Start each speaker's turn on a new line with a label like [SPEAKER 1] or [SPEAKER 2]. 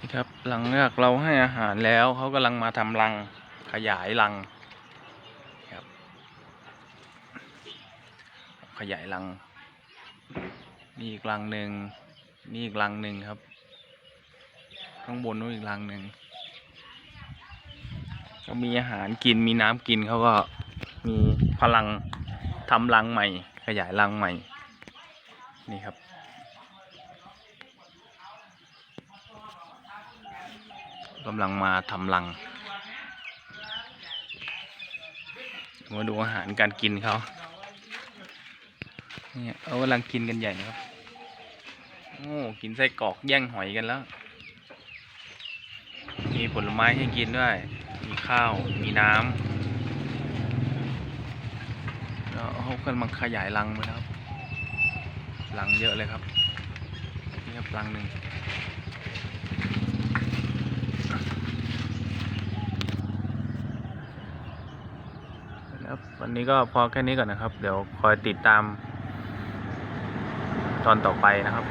[SPEAKER 1] นี่ครับหลังจากเราให้อาหารแล้วเขากำลังมาทำรังขยายรังครับ ขยายรังนี่อีกรังหนึ่งนี่อีกรังหนึ่งครับ ข้างบนนู้นอีกรังหนึ่งก็มีอาหารกินมีน้ำกินเขาก็มีพลังทำรังใหม่ ขยายรังใหม่ นี่ครับ กำลังมาทำรัง มาดูอาหารการกินเขาเนี่ยเขากำลังกินกันใหญ่นะครับ โอ้กินไส้กรอกแย่งหอยกันแล้ว มีผลไม้ให้กินด้วย มีข้าว มีน้ำแล้วเขากำลังขยายรังไปนะครับรังเยอะเลยครับ นี่ครับรังหนึ่ง ครับ วันนี้ก็พอแค่นี้ก่อนนะครับ เดี๋ยวคอยติดตาม ตอนต่อไปนะครับ